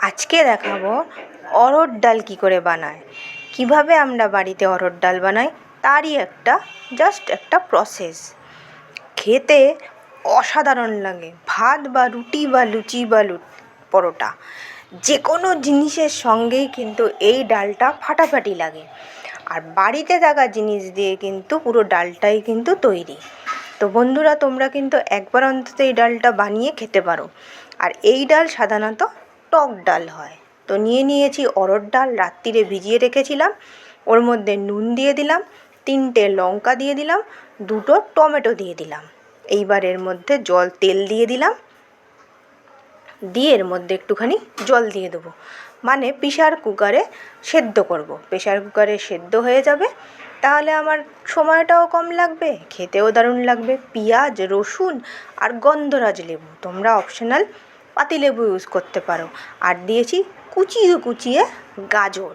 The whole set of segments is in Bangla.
আজকে দেখাবো অরহর ডাল কী করে বানায়। কীভাবে আমরা বাড়িতে অরহর ডাল বানাই, তারই একটা জাস্ট একটা প্রসেস খেতে অসাধারণ লাগে, ভাত বা রুটি বা লুচি বা লু পরোটা। যে কোনো জিনিসের সঙ্গেই কিন্তু এই ডালটা ফাটাফাটি লাগে। আর বাড়িতে থাকা জিনিস দিয়ে কিন্তু পুরো ডালটাই কিন্তু তৈরি। তো বন্ধুরা, তোমরা কিন্তু একবার অন্তত এই ডালটা বানিয়ে খেতে পারো। আর এই ডাল সাধারণত টক ডাল হয়। তো নিয়ে নিয়েছি অরহর ডাল রাত্রিরে ভিজিয়ে রেখেছিলাম। ওর মধ্যে নুন দিয়ে দিলাম, তিনটে লঙ্কা দিয়ে দিলাম, দুটো টমেটো দিয়ে দিলাম। এইবার এর মধ্যে জল, তেল দিয়ে দিলাম। দিয়ে এর মধ্যে একটুখানি জল দিয়ে দেবো। মানে প্রেশার কুকারে সেদ্ধ করব। প্রেশার কুকারে সেদ্ধ হয়ে যাবে। তাহলে আমার সময়টাও কম লাগবে, খেতেও দারুণ লাগবে। পেঁয়াজ, রসুন আর গন্ধরাজ লেবু, তোমরা অপশনাল পাতিলেবু ইউজ করতে পারো। আর দিয়েছি কুচিয়ে কুচিয়ে গাজর।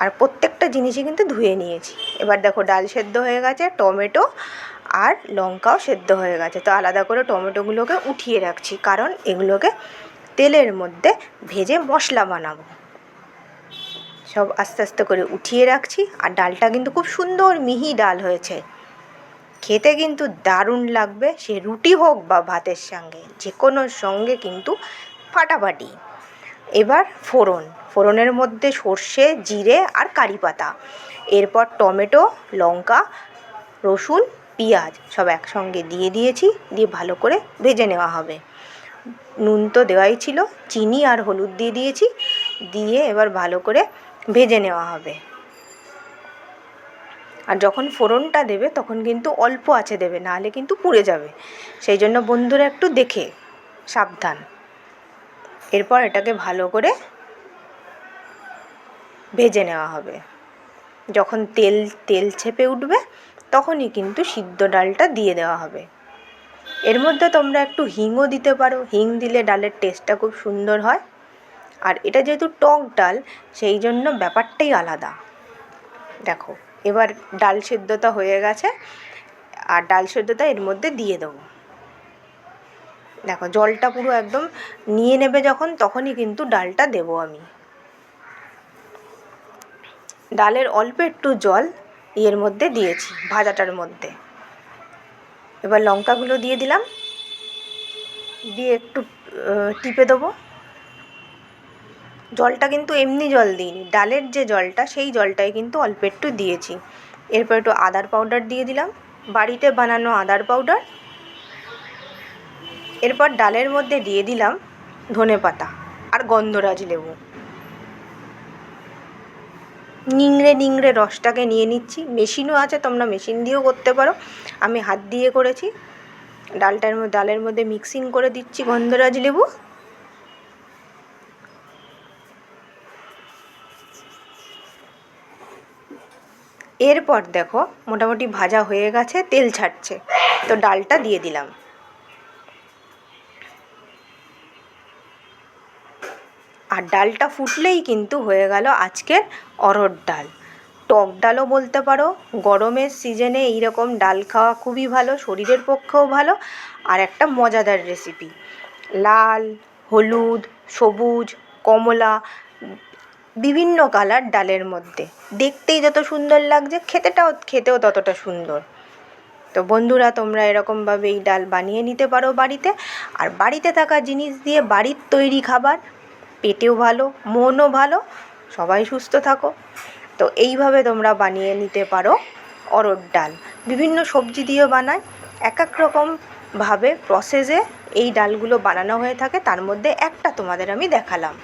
আর প্রত্যেকটা জিনিসই কিন্তু ধুয়ে নিয়েছি। এবার দেখো ডাল সেদ্ধ হয়ে গেছে, টমেটো আর লঙ্কাও সেদ্ধ হয়ে গেছে। তো আলাদা করে টমেটোগুলোকে উঠিয়ে রাখছি, কারণ এগুলোকে তেলের মধ্যে ভেজে মশলা বানাবো। সব আস্তে আস্তে করে উঠিয়ে রাখছি। আর ডালটা কিন্তু খুব সুন্দর মিহি ডাল হয়েছে। খেতে কিন্তু দারুণ লাগবে। সে রুটি হোক বা ভাতের সঙ্গে যে কোনো সঙ্গে কিন্তু ফাটাফাটি। এবার ফোড়ন। ফোড়নের মধ্যে সর্ষে, জিরে আর কারি পাতা। এরপর টমেটো, লঙ্কা, রসুন, পেঁয়াজ সব একসঙ্গে দিয়ে দিয়েছি, দিয়ে ভালো করে ভেজে নেওয়া হবে। নুন তো দেওয়াই ছিল, চিনি আর হলুদ দিয়ে দিয়েছি, দিয়ে এবার ভালো করে ভেজে নেওয়া হবে। আর যখন ফোড়নটা দেবে তখন কিন্তু অল্প আছে দেবে, নাহলে কিন্তু পুড়ে যাবে। সেই জন্য বন্ধুরা একটু দেখে, সাবধান। এরপর এটাকে ভালো করে ভেজে নেওয়া হবে। যখন তেল তেল ছেপে উঠবে, তখনই কিন্তু সিদ্ধ ডালটা দিয়ে দেওয়া হবে। এর মধ্যে তোমরা একটু হিংও দিতে পারো। হিং দিলে ডালের টেস্টটা খুব সুন্দর হয়। আর এটা যেহেতু টক ডাল, সেই জন্য ব্যাপারটাই আলাদা। দেখো এবার ডাল সেদ্ধটা হয়ে গেছে। আর ডাল সেদ্ধটা এর মধ্যে দিয়ে দেবো। দেখো, জলটা পুরো একদম নিয়ে নেবে যখন, তখনই কিন্তু ডালটা দেবো আমি। ডালের অল্প একটু জল ইয়ের মধ্যে দিয়েছি, ভাজাটার মধ্যে। এবার লঙ্কাগুলো দিয়ে দিলাম। দিয়ে একটু টিপে দেবো। জলটা কিন্তু এমনি জল দিইনি। ডালের যে জলটা, সেই জলটাই কিন্তু অল্প একটু দিয়েছি। এরপর একটু আদার পাউডার দিয়ে দিলাম। বাড়িতে বানানো আদার পাউডার। এরপর ডালের মধ্যে দিয়ে দিলাম ধনে পাতা আর গন্ধরাজ লেবু। নিংড়ে নিংড়ে রসটাকে নিয়ে নিচ্ছি। মেশিনও আছে, তোমরা মেশিন দিয়েও করতে পারো। আমি হাত দিয়ে করেছি। ডালটার মধ্যে ডালের মধ্যে মিক্সিং করে দিচ্ছি গন্ধরাজ লেবু। এরপর দেখো মোটামুটি ভাজা হয়ে গেছে, তেল ছাড়ছে। তো ডালটা দিয়ে দিলাম। আর ডালটা ফুটলেই কিন্তু হয়ে গেল আজকের অরহর ডাল। টক ডালও বলতে পারো, গরমের সিজনে এইরকম ডাল খাওয়া খুবই ভালো, শরীরের পক্ষেও ভালো, আর একটা মজাদার রেসিপি লাল, হলুদ, সবুজ, কমলা বিভিন্ন কালার ডালের মধ্যে। দেখতেই যত সুন্দর লাগছে, খেতেটাও, খেতেও ততটা সুন্দর। তো বন্ধুরা, তোমরা এরকমভাবে এই ডাল বানিয়ে নিতে পারো বাড়িতে। আর বাড়িতে থাকা জিনিস দিয়ে বাড়ির তৈরি খাবার, পেটেও ভালো, মনও ভালো, সবাই সুস্থ থাকো। তো এইভাবে তোমরা বানিয়ে নিতে পারো অরহর ডাল। বিভিন্ন সবজি দিয়েও বানায়। এক এক রকমভাবে প্রসেসে এই ডালগুলো বানানো হয়ে থাকে। তার মধ্যে একটা তোমাদের আমি দেখালাম।